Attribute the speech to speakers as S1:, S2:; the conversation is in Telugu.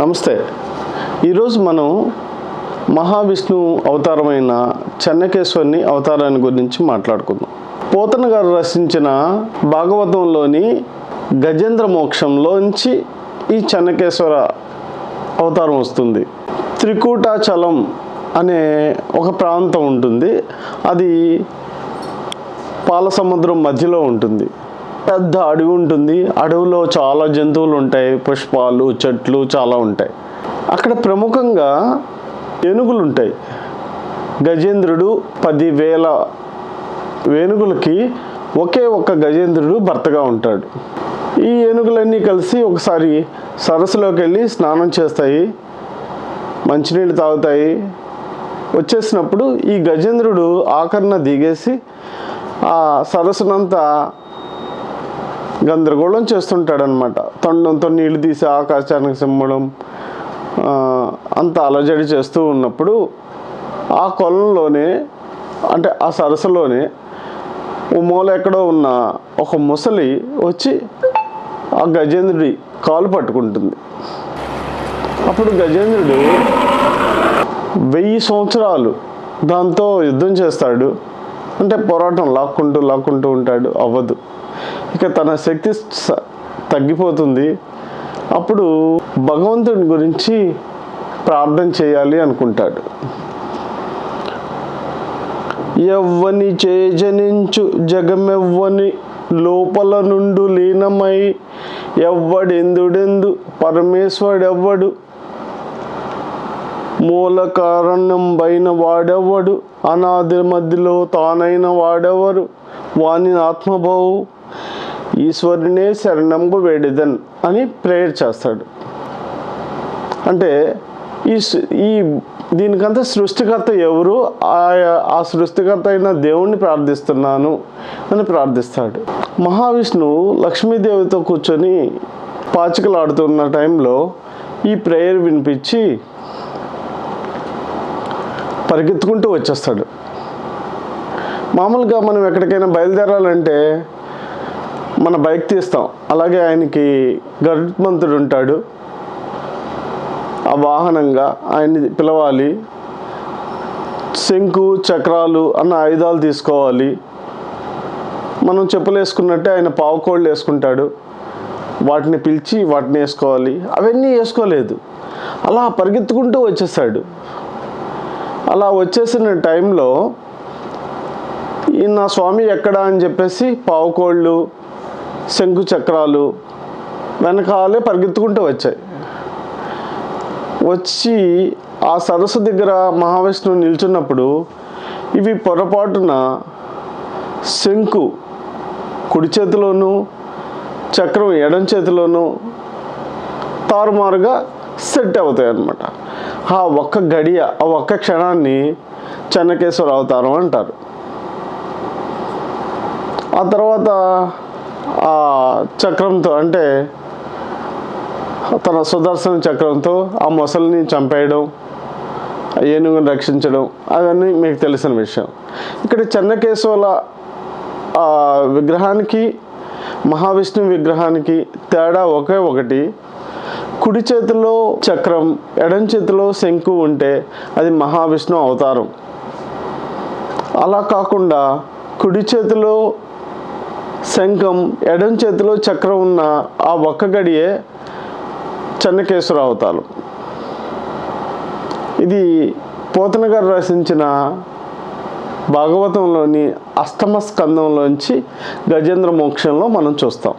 S1: నమస్తే. ఈరోజు మనం మహావిష్ణు అవతారమైన చెన్నకేశ్వరుని అవతారాన్ని గురించి మాట్లాడుకుందాం. పోతన గారు రచించిన భాగవతంలోని గజేంద్ర మోక్షంలోంచి ఈ చెన్నకేశ్వర అవతారం వస్తుంది. త్రికూటాచలం అనే ఒక ప్రాంతం ఉంటుంది. అది పాలసముద్రం మధ్యలో ఉంటుంది. పెద్ద అడవి ఉంటుంది. అడవిలో చాలా జంతువులు ఉంటాయి. పుష్పాలు చెట్లు చాలా ఉంటాయి. అక్కడ ప్రముఖంగా ఏనుగులు ఉంటాయి. గజేంద్రుడు పదివేల వేణుగులకి ఒకే ఒక్క గజేంద్రుడు భర్తగా ఉంటాడు. ఈ ఏనుగులన్నీ కలిసి ఒకసారి సరస్సులోకి వెళ్ళి స్నానం చేస్తాయి. మంచినీళ్ళు తాగుతాయి. వచ్చేసినప్పుడు ఈ గజేంద్రుడు ఆకరణ దిగేసి ఆ సరస్సునంతా గందరగోళం చేస్తుంటాడనమాట తొండంతో నీళ్ళు తీసి ఆకాశానికి సిమ్మడం అంత అలజడి చేస్తూ ఉన్నప్పుడు ఆ కొలంలోనే అంటే ఆ సరస్సులోనే ఓ మూల ఎక్కడో ఉన్న ఒక ముసలి వచ్చి ఆ గజేంద్రుడి కాలు పట్టుకుంటుంది. అప్పుడు గజేంద్రుడు వెయ్యి సంవత్సరాలు దాంతో యుద్ధం చేస్తాడు. అంటే పోరాటం లాక్కుంటూ లాక్కుంటూ ఉంటాడు అవ్వదు. ఇక తన శక్తి స- తగ్గిపోతుంది. అప్పుడు భగవంతుడి గురించి ప్రార్థన చేయాలి అనుకుంటాడు. ఎవ్వని చేజనించు జగమెవ్వని లోపల నుండు లీనమై ఎవ్వడెందుడెందు పరమేశ్వడెవ్వడు మూల కారణం పైన వాడెవ్వడు? అనాది మధ్యలో తానైన వాడెవరు? వాని ఆత్మభావు ఈశ్వరునే శరణంబు వేడిదన్ అని ప్రేయర్ చేస్తాడు. అంటే ఈ ఈ దీనికంతా సృష్టికర్త ఎవరు? ఆ సృష్టికర్త అయిన దేవుణ్ణి ప్రార్థిస్తున్నాను అని ప్రార్థిస్తాడు. మహావిష్ణువు లక్ష్మీదేవితో కూర్చొని పాచికలాడుతున్న టైంలో ఈ ప్రేయర్ వినిపించి పరిగెత్తుకుంటూ వచ్చేస్తాడు. మామూలుగా మనం ఎక్కడికైనా బయలుదేరాలంటే మన బైక్ తీస్తాం. అలాగే ఆయనకి గరుత్మంతుడు ఉంటాడు. ఆ వాహనంగా ఆయన్ని పిలవాలి. శంకు చక్రాలు అన్న ఆయుధాలు తీసుకోవాలి. మనం చెప్పులు వేసుకున్నట్టే ఆయన పావుకోళ్ళు వేసుకుంటాడు. వాటిని పిలిచి వాటిని వేసుకోవాలి. అవన్నీ వేసుకోలేదు. అలా పరిగెత్తుకుంటూ వచ్చేసాడు. అలా వచ్చేసిన టైంలో ఈ నా స్వామి ఎక్కడా? అని చెప్పేసి పావుకోళ్ళు శంకు చక్రాలు వెనకాలే పరిగెత్తుకుంటూ వచ్చాయి. వచ్చి ఆ సరస్సు దగ్గర మహావిష్ణువు నిల్చున్నప్పుడు ఇవి పొరపాటున శంకు కుడి చేతిలోనూ చక్రం ఎడం చేతిలోనూ తారుమారుగా సెట్ అవుతాయి అన్నమాట ఆ ఒక్క గడియ ఆ ఒక్క క్షణాన్ని చెన్నకేశ్వర అవతారం అంటారు. ఆ తర్వాత ఆ చక్రంతో అంటే తన సుదర్శన చక్రంతో ఆ మొసలిని చంపేయడం ఆ ఏనుగుని రక్షించడం అవన్నీ మీకు తెలిసిన విషయం. ఇక్కడ చెన్నకేశవుల విగ్రహానికి మహావిష్ణు విగ్రహానికి తేడా ఒకే ఒకటి. కుడి చేతిలో చక్రం ఎడం చేతిలో శంకు ఉంటే అది మహావిష్ణు అవతారం. అలా కాకుండా కుడి చేతిలో శంఖం ఎడం చేతిలో చక్రం ఉన్న ఆ ఒక్క గడియే చెన్నకేశ్వర అవతారం ఇది పోతన గారు రచించిన భాగవతంలోని అష్టమ స్కందంలోంచి గజేంద్ర మోక్షంలో మనం చూస్తాం.